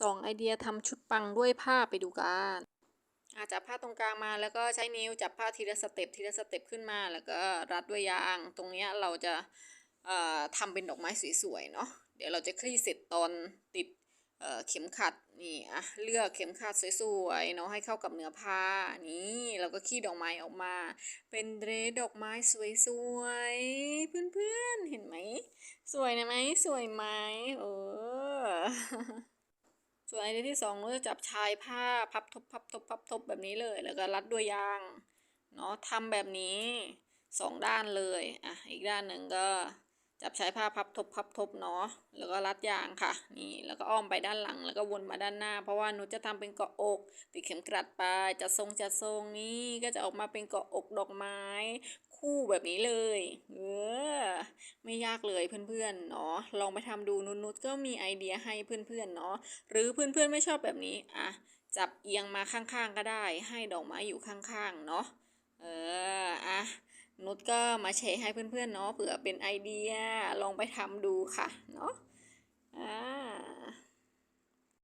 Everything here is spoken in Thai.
สองไอเดียทำชุดปังด้วยผ้าไปดูกันอะจับผ้าตรงกลางมาแล้วก็ใช้นิ้วจับผ้าทีละสเต็ปทีละสเต็ปขึ้นมาแล้วก็รัดด้วยยางตรงนี้เราจะทำเป็นดอกไม้สวยๆเนาะเดี๋ยวเราจะคลี่เสร็จตอนติดเเข็มขัดนี่อะเลือกเข็มขัดสวยๆเนาะให้เข้ากับเนื้อผ้านี่เราก็คลี่ดอกไม้ออกมา เป็นเดรสดอกไม้สวยๆเพื่อนๆเห็นไหมสวยนะไหมสวยไหมเออ ส่วนไอเดียที่สองเราจะจับชายผ้าพับทบพับทบพับทบแบบนี้เลย แล้วก็รัดด้วยยางเนาะทำแบบนี้สองด้านเลยอะอีกด้านหนึ่งก็จับชายผ้าพับทบพับทบเนาะแล้วก็รัดยางค่ะ นี่แล้วก็อ้อมไปด้านหลังแล้วก็วนมาด้านหน้า เพราะว่าหนูจะทำเป็นเกาะอก ติดเข็มกลัดไปจัดทรงจัดทรงนี่ก็จะออกมาเป็นเกาะอกดอกไม้ คู่แบบนี้เลย เออ ยากเลยเพื่อนๆเนาะลองไปทำดูนุนุชก็มีไอเดียให้เพื่อนๆเนาะหรือเพื่อนๆไม่ชอบแบบนี้อะจับเอียงมาข้างๆก็ได้ ให้ดอกไม้อยู่ข้างๆเนาะเอออะนุชก็มาแชร์ให้เพื่อนๆเนาะเผื่อเป็นไอเดียลองไปทำดูค่ะเนาะ